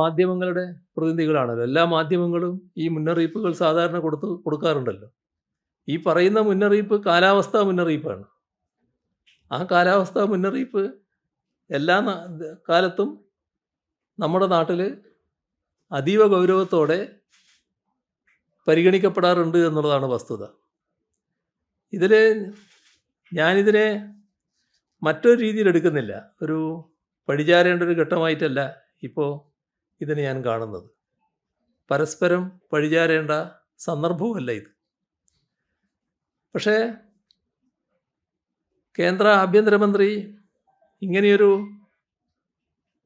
മാധ്യമങ്ങളുടെ പ്രതിനിധികളാണല്ലോ. എല്ലാ മാധ്യമങ്ങളും ഈ മുന്നറിയിപ്പുകൾ സാധാരണ കൊടുത്ത് കൊടുക്കാറുണ്ടല്ലോ. ഈ പറയുന്ന മുന്നറിയിപ്പ് കാലാവസ്ഥാ മുന്നറിയിപ്പാണ്. ആ കാലാവസ്ഥാ മുന്നറിയിപ്പ് എല്ലാ കാലത്തും നമ്മുടെ നാട്ടിൽ അതീവ ഗൗരവത്തോടെ പരിഗണിക്കപ്പെടാറുണ്ട് എന്നുള്ളതാണ് വസ്തുത. ഇതിൽ ഞാനിതിനെ മറ്റൊരു രീതിയിൽ എടുക്കുന്നില്ല. ഒരു പഴിചാരേണ്ട ഒരു ഘട്ടമായിട്ടല്ല. ഇപ്പോൾ ഇതിനെ ഞാൻ കാണുന്നത്. പരസ്പരം പഴിചാരേണ്ട സന്ദർഭവുമല്ല ഇത്. പക്ഷേ കേന്ദ്ര ആഭ്യന്തരമന്ത്രി ഇങ്ങനെയൊരു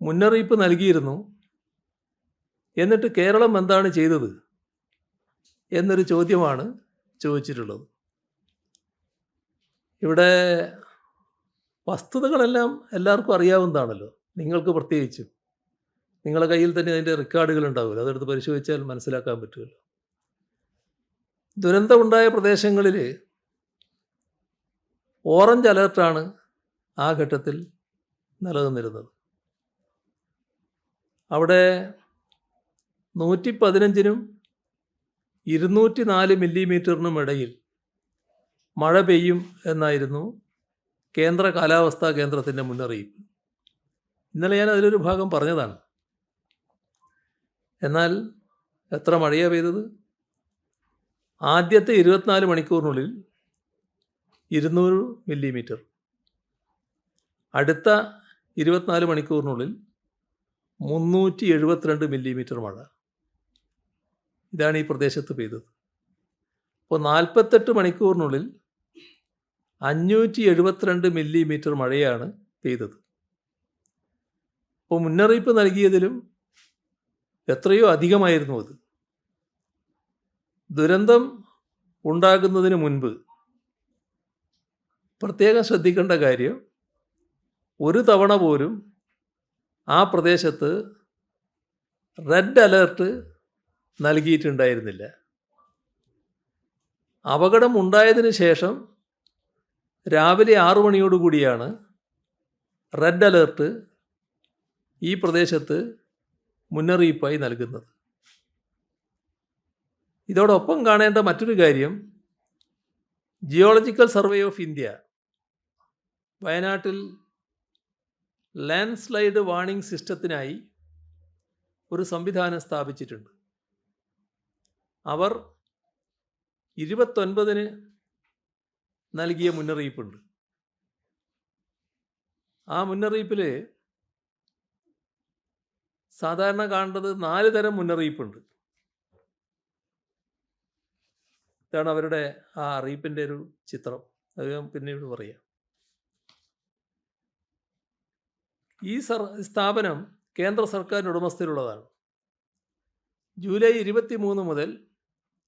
മുന്നറിയിപ്പ് നൽകിയിരുന്നു. എന്നിട്ട് കേരളം എന്താണ് ചെയ്തത് എന്നൊരു ചോദ്യമാണ് ചോദിച്ചിട്ടുള്ളത്. ഇവിടെ വസ്തുതകളെല്ലാം എല്ലാവർക്കും അറിയാവുന്നതാണല്ലോ. നിങ്ങൾക്ക് പ്രത്യേകിച്ചും. നിങ്ങളുടെ കയ്യിൽ തന്നെ അതിന്റെ റെക്കോർഡുകൾ ഉണ്ടാവില്ല. അതെടുത്ത് പരിശോധിച്ചാൽ മനസ്സിലാക്കാൻ പറ്റുമല്ലോ. ദുരന്തമുണ്ടായ പ്രദേശങ്ങളിൽ ഓറഞ്ച് അലേർട്ടാണ് ആ ഘട്ടത്തിൽ നിലനിന്നിരുന്നത്. അവിടെ നൂറ്റി പതിനഞ്ചിനും ഇരുന്നൂറ്റി നാല് മില്ലിമീറ്ററിനും ഇടയിൽ മഴ പെയ്യും എന്നായിരുന്നു കേന്ദ്ര കാലാവസ്ഥാ കേന്ദ്രത്തിന്റെ മുന്നറിയിപ്പ്. ഇന്നലെ ഞാൻ അതിലൊരു ഭാഗം പറഞ്ഞതാണ്. എന്നാൽ എത്ര മഴയാണ് പെയ്തത്? ആദ്യത്തെ ഇരുപത്തിനാല് മണിക്കൂറിനുള്ളിൽ ഇരുന്നൂറ് മില്ലിമീറ്റർ. അടുത്ത ഇരുപത്തിനാല് മണിക്കൂറിനുള്ളിൽ മുന്നൂറ്റി എഴുപത്തിരണ്ട് മില്ലിമീറ്റർ മഴ. ഇതാണ് ഈ പ്രദേശത്ത് പെയ്തത്. അപ്പോൾ നാൽപ്പത്തെട്ട് മണിക്കൂറിനുള്ളിൽ അഞ്ഞൂറ്റി എഴുപത്തിരണ്ട് മില്ലിമീറ്റർ മഴയാണ് പെയ്തത്. അപ്പോൾ മുന്നറിയിപ്പ് നൽകിയതിലും എത്രയോ അധികമായിരുന്നു അത്. ദുരന്തം ഉണ്ടാകുന്നതിന് മുൻപ് പ്രത്യേകം ശ്രദ്ധിക്കേണ്ട കാര്യം ഒരു തവണ പോലും ആ പ്രദേശത്ത് റെഡ് അലേർട്ട് നൽകിയിട്ടുണ്ടായിരുന്നില്ല. അപകടം ഉണ്ടായതിന് ശേഷം രാവിലെ ആറു മണിയോടുകൂടിയാണ് റെഡ് അലേർട്ട് ഈ പ്രദേശത്ത് മുന്നറിയിപ്പായി നൽകുന്നത്. ഇതോടൊപ്പം കാണേണ്ട മറ്റൊരു കാര്യം ജിയോളജിക്കൽ സർവേ ഓഫ് ഇന്ത്യ വയനാട്ടിൽ ലാൻഡ് സ്ലൈഡ് വാണിംഗ് സിസ്റ്റത്തിനായി ഒരു സംവിധാനം സ്ഥാപിച്ചിട്ടുണ്ട്. അവർ ഇരുപത്തൊൻപതിന് നൽകിയ മുന്നറിയിപ്പുണ്ട്. ആ മുന്നറിയിപ്പിൽ സാധാരണ കാണേണ്ടത് നാല് തരം മുന്നറിയിപ്പുണ്ട്. ഇതാണ് അവരുടെ ആ അറിയിപ്പിന്റെ ഒരു ചിത്രം. അത് ഞാൻ പിന്നീട് പറയാം. ഈ സർ സ്ഥാപനം കേന്ദ്ര സർക്കാരിന്റെ ഉടമസ്ഥയിലുള്ളതാണ്. ജൂലൈ ഇരുപത്തി മൂന്ന് മുതൽ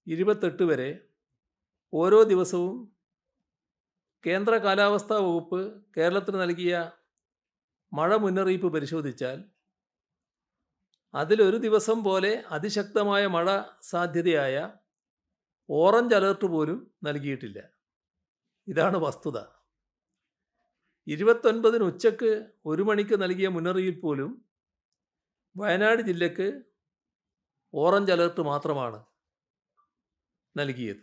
ഇരുപത്തെട്ട് വരെ ഓരോ ദിവസവും കേന്ദ്ര കാലാവസ്ഥാ വകുപ്പ് കേരളത്തിന് നൽകിയ മഴ മുന്നറിയിപ്പ് പരിശോധിച്ചാൽ അതിലൊരു ദിവസം പോലെ അതിശക്തമായ മഴ സാധ്യതയായ ഓറഞ്ച് അലേർട്ട് പോലും നൽകിയിട്ടില്ല. ഇതാണ് വസ്തുത. ഇരുപത്തൊൻപതിന് ഉച്ചയ്ക്ക് ഒരു മണിക്ക് നൽകിയ മുന്നറിയിപ്പ് പോലും വയനാട് ജില്ലയ്ക്ക് ഓറഞ്ച് അലേർട്ട് മാത്രമാണ് നൽകിയത്.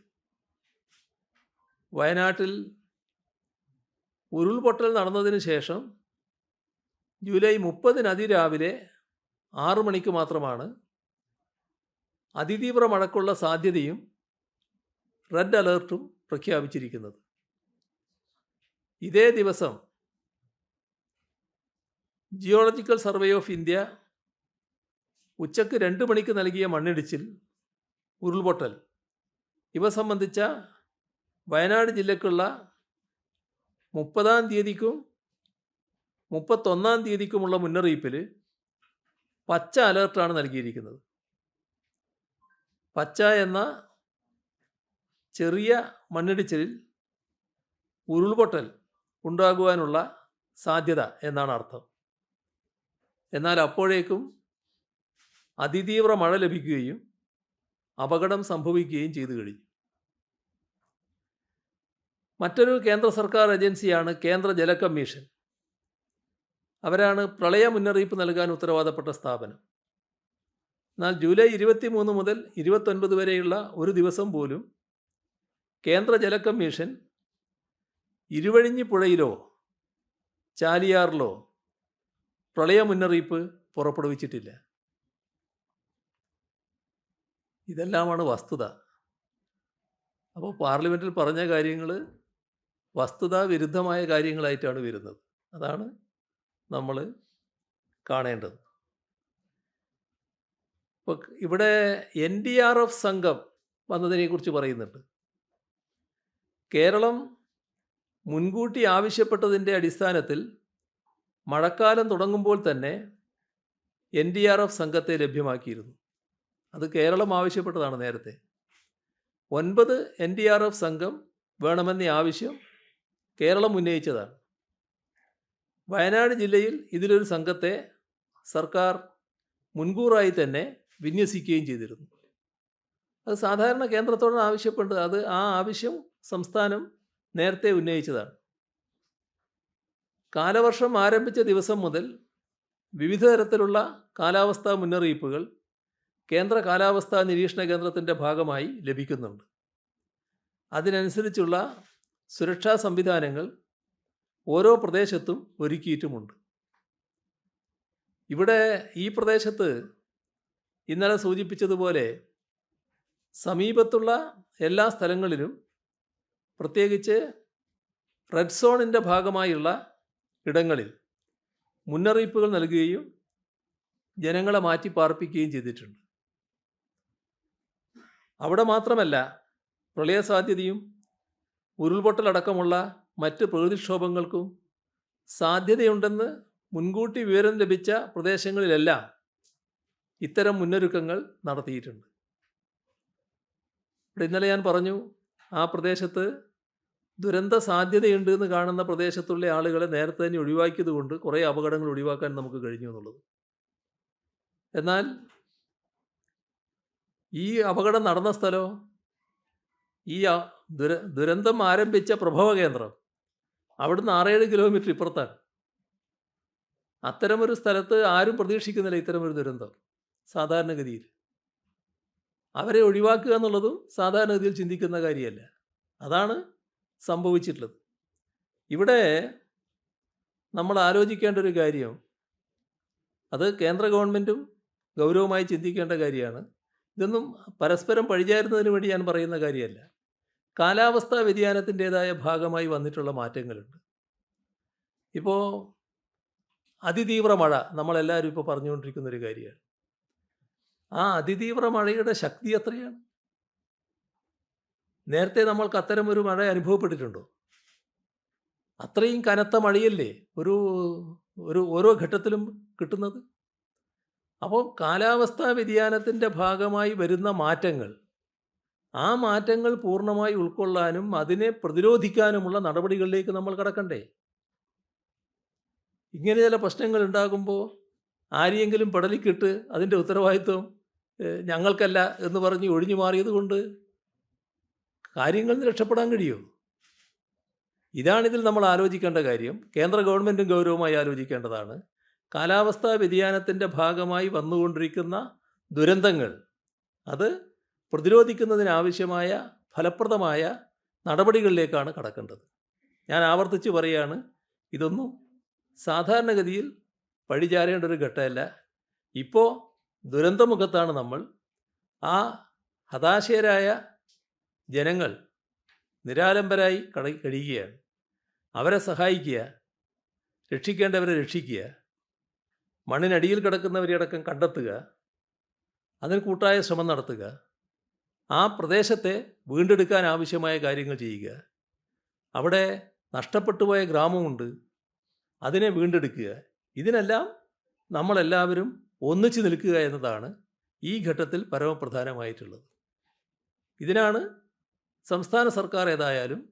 വയനാട്ടിൽ ഉരുൾപൊട്ടൽ നടന്നതിന് ശേഷം ജൂലൈ മുപ്പതിന് അതിരാവിലെ ആറു മണിക്ക് മാത്രമാണ് അതിതീവ്ര മഴക്കുള്ള സാധ്യതയും റെഡ് അലേർട്ടും പ്രഖ്യാപിച്ചിരിക്കുന്നത്. ഇതേ ദിവസം ജിയോളജിക്കൽ സർവേ ഓഫ് ഇന്ത്യ ഉച്ചയ്ക്ക് രണ്ട് മണിക്ക് നൽകിയ മണ്ണിടിച്ചിൽ ഉരുൾപൊട്ടൽ ഇവ സംബന്ധിച്ച വയനാട് ജില്ലക്കുള്ള മുപ്പതാം തീയതിക്കും മുപ്പത്തൊന്നാം തീയതിക്കുമുള്ള മുന്നറിയിപ്പിൽ പച്ച അലേർട്ടാണ് നൽകിയിരിക്കുന്നത്. പച്ച എന്ന ചെറിയ മണ്ണിടിച്ചിലിൽ ഉരുൾപൊട്ടൽ ഉണ്ടാകുവാനുള്ള സാധ്യത എന്നാണ് അർത്ഥം. എന്നാൽ അപ്പോഴേക്കും അതിതീവ്ര മഴ ലഭിക്കുകയും അപകടം സംഭവിക്കുകയും ചെയ്തു കഴിഞ്ഞു. മറ്റൊരു കേന്ദ്ര സർക്കാർ ഏജൻസിയാണ് കേന്ദ്ര ജല കമ്മീഷൻ. അവരാണ് പ്രളയ മുന്നറിയിപ്പ് നൽകാൻ ഉത്തരവാദപ്പെട്ട സ്ഥാപനം. എന്നാൽ ജൂലൈ ഇരുപത്തി മൂന്ന് മുതൽ ഇരുപത്തൊൻപത് വരെയുള്ള ഒരു ദിവസം പോലും കേന്ദ്ര ജല കമ്മീഷൻ ഇരുവഴിഞ്ഞി പുഴയിലോ ചാലിയാറിലോ പ്രളയ മുന്നറിയിപ്പ് പുറപ്പെടുവിച്ചിട്ടില്ല. ഇതെല്ലാമാണ് വസ്തുത. അപ്പോൾ പാർലമെന്റിൽ പറഞ്ഞ കാര്യങ്ങൾ വസ്തുതാ വിരുദ്ധമായ കാര്യങ്ങളായിട്ടാണ് വരുന്നത്. അതാണ് നമ്മൾ കാണേണ്ടത്. ഇപ്പൊ ഇവിടെ എൻ ഡി ആർ എഫ് സംഘം വന്നതിനെക്കുറിച്ച് പറയുന്നുണ്ട്. കേരളം മുൻകൂട്ടി ആവശ്യപ്പെട്ടതിന്റെ അടിസ്ഥാനത്തിൽ മഴക്കാലം തുടങ്ങുമ്പോൾ തന്നെ എൻ ഡി ആർ എഫ് സംഘത്തെ ലഭ്യമാക്കിയിരുന്നു. അത് കേരളം ആവശ്യപ്പെട്ടതാണ് നേരത്തെ. ഒൻപത് എൻ ഡി ആർ എഫ് സംഘം വേണമെന്ന ആവശ്യം കേരളം ഉന്നയിച്ചതാണ്. വയനാട് ജില്ലയിൽ ഇതിലൊരു സംഘത്തെ സർക്കാർ മുൻകൂറായി തന്നെ വിന്യസിക്കുകയും ചെയ്തിരുന്നു. അത് സാധാരണ കേന്ദ്രത്തോട് ആവശ്യപ്പെട്ട് അത് ആ ആവശ്യം സംസ്ഥാനം നേരത്തെ ഉന്നയിച്ചതാണ്. കാലവർഷം ആരംഭിച്ച ദിവസം മുതൽ വിവിധ തരത്തിലുള്ള കാലാവസ്ഥാ മുന്നറിയിപ്പുകൾ കേന്ദ്ര കാലാവസ്ഥാ നിരീക്ഷണ കേന്ദ്രത്തിന്റെ ഭാഗമായി ലഭിക്കുന്നുണ്ട്. അതിനനുസരിച്ചുള്ള സുരക്ഷാ സംവിധാനങ്ങൾ ഓരോ പ്രദേശത്തും ഒരുക്കിയിട്ടുമുണ്ട്. ഇവിടെ ഈ പ്രദേശത്ത് ഇന്നലെ സൂചിപ്പിച്ചതുപോലെ സമീപത്തുള്ള എല്ലാ സ്ഥലങ്ങളിലും പ്രത്യേകിച്ച് റെഡ് സോണിന്റെ ഭാഗമായുള്ള ഇടങ്ങളിൽ മുന്നറിയിപ്പുകൾ നൽകുകയും ജനങ്ങളെ മാറ്റി പാർപ്പിക്കുകയും ചെയ്തിട്ടുണ്ട്. അവിടെ മാത്രമല്ല പ്രളയ സാധ്യതയും ഉരുൾപൊട്ടലടക്കമുള്ള മറ്റ് പ്രകൃതിക്ഷോഭങ്ങൾക്കും സാധ്യതയുണ്ടെന്ന് മുൻകൂട്ടി വിവരം ലഭിച്ച പ്രദേശങ്ങളിലെല്ലാം ഇത്തരം മുന്നൊരുക്കങ്ങൾ നടത്തിയിട്ടുണ്ട്. ഇവിടെ ഇന്നലെ ഞാൻ പറഞ്ഞു ആ പ്രദേശത്ത് ദുരന്ത സാധ്യതയുണ്ട് എന്ന് കാണുന്ന പ്രദേശത്തുള്ള ആളുകളെ നേരത്തെ തന്നെ ഒഴിവാക്കിയത് കൊണ്ട് കുറേ അപകടങ്ങൾ ഒഴിവാക്കാൻ നമുക്ക് കഴിഞ്ഞു എന്നുള്ളത്. എന്നാൽ ഈ അപകടം നടന്ന സ്ഥലമോ ഈ ദുര ദുരന്തം ആരംഭിച്ച പ്രഭവ കേന്ദ്രം അവിടുന്ന് ആറേഴ് കിലോമീറ്റർ ഇപ്പുറത്താണ്. അത്തരമൊരു സ്ഥലത്ത് ആരും പ്രതീക്ഷിക്കുന്നില്ല ഇത്തരമൊരു ദുരന്തം സാധാരണഗതിയിൽ. അവരെ ഒഴിവാക്കുക എന്നുള്ളതും സാധാരണഗതിയിൽ ചിന്തിക്കുന്ന കാര്യമല്ല. അതാണ് സംഭവിച്ചിട്ടുള്ളത്. ഇവിടെ നമ്മൾ ആലോചിക്കേണ്ട ഒരു കാര്യം അത് കേന്ദ്ര ഗവൺമെന്റും ഗൗരവമായി ചിന്തിക്കേണ്ട കാര്യമാണ്. ഇതൊന്നും പരസ്പരം പഴിചാരുന്നതിന് വേണ്ടി ഞാൻ പറയുന്ന കാര്യമല്ല. കാലാവസ്ഥാ വ്യതിയാനത്തിന്റെതായ ഭാഗമായി വന്നിട്ടുള്ള മാറ്റങ്ങളുണ്ട്. ഇപ്പോൾ അതിതീവ്ര മഴ നമ്മളെല്ലാവരും ഇപ്പോൾ പറഞ്ഞുകൊണ്ടിരിക്കുന്ന ഒരു കാര്യമാണ്. ആ അതിതീവ്ര മഴയുടെ ശക്തി എത്രയാണ്? നേരത്തെ നമ്മൾക്ക് അത്തരം ഒരു മഴ അനുഭവപ്പെട്ടിട്ടുണ്ടോ? അത്രയും കനത്ത മഴയല്ലേ ഒരു ഒരു ഓരോ ഘട്ടത്തിലും കിട്ടുന്നത്? അപ്പോൾ കാലാവസ്ഥാ വ്യതിയാനത്തിന്റെ ഭാഗമായി വരുന്ന മാറ്റങ്ങൾ ആ മാറ്റങ്ങൾ പൂർണമായി ഉൾക്കൊള്ളാനും അതിനെ പ്രതിരോധിക്കാനുമുള്ള നടപടികളിലേക്ക് നമ്മൾ കടക്കണ്ടേ? ഇങ്ങനെ ചില പ്രശ്നങ്ങൾ ഉണ്ടാകുമ്പോൾ ആരെയെങ്കിലും പടലിക്കിട്ട് അതിന്റെ ഉത്തരവാദിത്വം ഞങ്ങൾക്കല്ല എന്ന് പറഞ്ഞ് ഒഴിഞ്ഞു മാറിയത് കൊണ്ട് കാര്യങ്ങൾ രക്ഷപ്പെടാൻ കഴിയുമോ ഇതാണിതിൽ നമ്മൾ ആലോചിക്കേണ്ട കാര്യം. കേന്ദ്ര ഗവൺമെന്റും ഗൗരവമായി ആലോചിക്കേണ്ടതാണ്. കാലാവസ്ഥാ വ്യതിയാനത്തിന്റെ ഭാഗമായി വന്നുകൊണ്ടിരിക്കുന്ന ദുരന്തങ്ങൾ. അത് പ്രതിരോധിക്കുന്നതിനാവശ്യമായ ഫലപ്രദമായ നടപടികളിലേക്കാണ് കടക്കേണ്ടത്. ഞാൻ ആവർത്തിച്ച് പറയുകയാണ് ഇതൊന്നും സാധാരണഗതിയിൽ പഴിചാരേണ്ട ഒരു ഘട്ടമല്ല. ഇപ്പോൾ ദുരന്തമുഖത്താണ് നമ്മൾ. ആ ഹതാശയരായ ജനങ്ങൾ നിരാലംബരായി കട കഴിയുകയാണ്. അവരെ സഹായിക്കുക രക്ഷിക്കേണ്ടവരെ രക്ഷിക്കുക മണ്ണിനടിയിൽ കിടക്കുന്നവരെയടക്കം കണ്ടെത്തുക അതിന് കൂട്ടായ ശ്രമം നടത്തുക. ആ പ്രദേശത്തെ വീണ്ടെടുക്കാൻ ആവശ്യമായ കാര്യങ്ങൾ ചെയ്യുക. അവിടെ നഷ്ടപ്പെട്ടു പോയ ഗ്രാമമുണ്ട്. അതിനെ വീണ്ടെടുക്കുക. ഇതിനെല്ലാം നമ്മളെല്ലാവരും ഒന്നിച്ചു നിൽക്കുക എന്നതാണ് ഈ ഘട്ടത്തിൽ പരമപ്രധാനമായിട്ടുള്ളത്. ഇതിനാണ് സംസ്ഥാന സർക്കാർ ഏതായാലും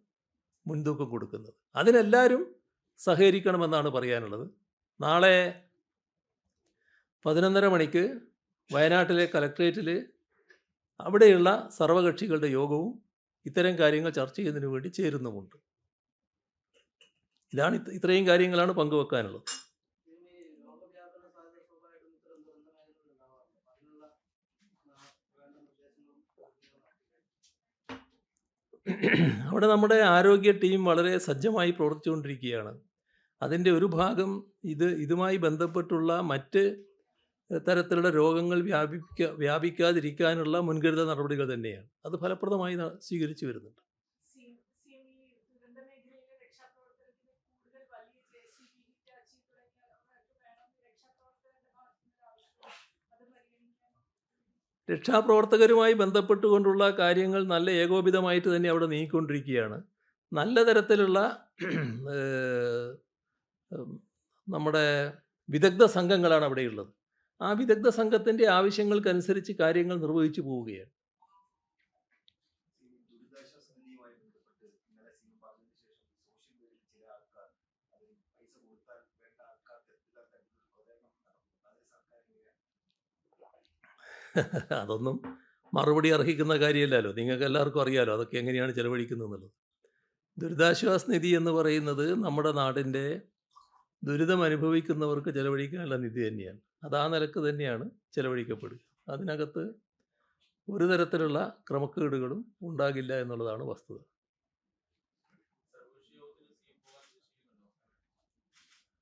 മുൻതൂക്കം കൊടുക്കുന്നത്. അതിനെല്ലാവരും സഹകരിക്കണമെന്നാണ് പറയാനുള്ളത്. നാളെ പതിനൊന്നര മണിക്ക് വയനാട്ടിലെ കലക്ട്രേറ്റിൽ അവിടെയുള്ള സർവകക്ഷികളുടെ യോഗവും ഇത്തരം കാര്യങ്ങൾ ചർച്ച ചെയ്യുന്നതിന് വേണ്ടി ചേരുന്നുമുണ്ട്. ഇതാണ് ഇത്രയും കാര്യങ്ങളാണ് പങ്കുവെക്കാനുള്ളത്. അവിടെ നമ്മുടെ ആരോഗ്യ ടീം വളരെ സജ്ജമായി പ്രവർത്തിച്ചുകൊണ്ടിരിക്കുകയാണ്. അതിന്റെ ഒരു ഭാഗം ഇത് ഇതുമായി ബന്ധപ്പെട്ടുള്ള മറ്റ് തരത്തിലുള്ള രോഗങ്ങൾ വ്യാപിക്ക വ്യാപിക്കാതിരിക്കാനുള്ള മുൻകരുതൽ നടപടികൾ തന്നെയാണ്. അത് ഫലപ്രദമായി സ്വീകരിച്ചു വരുന്നുണ്ട്. രക്ഷാപ്രവർത്തകരുമായി ബന്ധപ്പെട്ടുകൊണ്ടുള്ള കാര്യങ്ങൾ നല്ല ഏകോപിതമായിട്ട് തന്നെ അവിടെ നീങ്ങിക്കൊണ്ടിരിക്കുകയാണ്. നല്ല തരത്തിലുള്ള നമ്മുടെ വിദഗ്ധ സംഘങ്ങളാണ് അവിടെയുള്ളത്. ആ വിദഗ്ധ സംഘത്തിന്റെ ആവശ്യങ്ങൾക്കനുസരിച്ച് കാര്യങ്ങൾ നിർവഹിച്ചു പോവുകയാണ്. അതൊന്നും മറുപടി അർഹിക്കുന്ന കാര്യമല്ലല്ലോ. നിങ്ങൾക്ക് എല്ലാവർക്കും അറിയാലോ അതൊക്കെ എങ്ങനെയാണ് ചെലവഴിക്കുന്നത് എന്നുള്ളത് ദുരിതാശ്വാസ നിധി എന്ന് പറയുന്നത് നമ്മുടെ നാടിന്റെ ദുരിതം അനുഭവിക്കുന്നവർക്ക് ചെലവഴിക്കാനുള്ള നിധി തന്നെയാണ്. അത് ആ നിലയ്ക്ക് തന്നെയാണ് ചെലവഴിക്കപ്പെടുക. അതിനകത്ത് ഒരു തരത്തിലുള്ള ക്രമക്കേടുകളും ഉണ്ടാകില്ല എന്നുള്ളതാണ് വസ്തുത.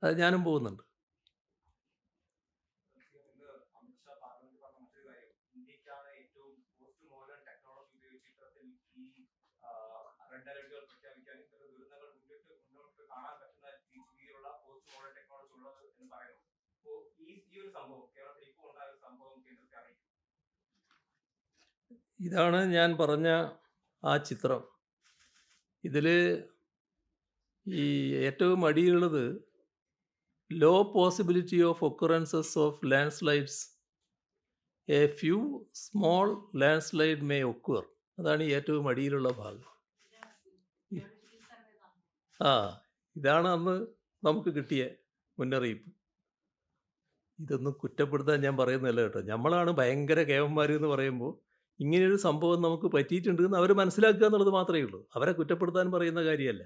അത് ഞാനും പോകുന്നുണ്ട്. ഒരു സംഭവം കേരളത്തിൽ ഇപ്പോൾ ഉണ്ടായ ഒരു സംഭവം കേന്ദ്രത്തെ അറിയിക്കും. ഇതാണ് ഞാൻ പറഞ്ഞ ആ ചിത്രം. ഇതിൽ ഈ ഏറ്റവും അടിയുള്ളത് low possibility of occurrences of landslides a few small landslide may occur അതാണ് ഈ ഏറ്റവും അടിയിലുള്ള ഭാഗം. ആ ഇതാണ് അന്ന് നമുക്ക് കിട്ടിയ മുന്നറിയിപ്പ്. ഇതൊന്നും കുറ്റപ്പെടുത്താൻ ഞാൻ പറയുന്നില്ല കേട്ടോ. നമ്മളാണ് ഭയങ്കര കേവന്മാർ എന്ന് പറയുമ്പോൾ ഇങ്ങനെയൊരു സംഭവം നമുക്ക് പറ്റിയിട്ടുണ്ട് എന്ന് അവർ മനസ്സിലാക്കുക എന്നുള്ളത് മാത്രമേ ഉള്ളൂ. അവരെ കുറ്റപ്പെടുത്താൻ പറയുന്ന കാര്യമല്ല.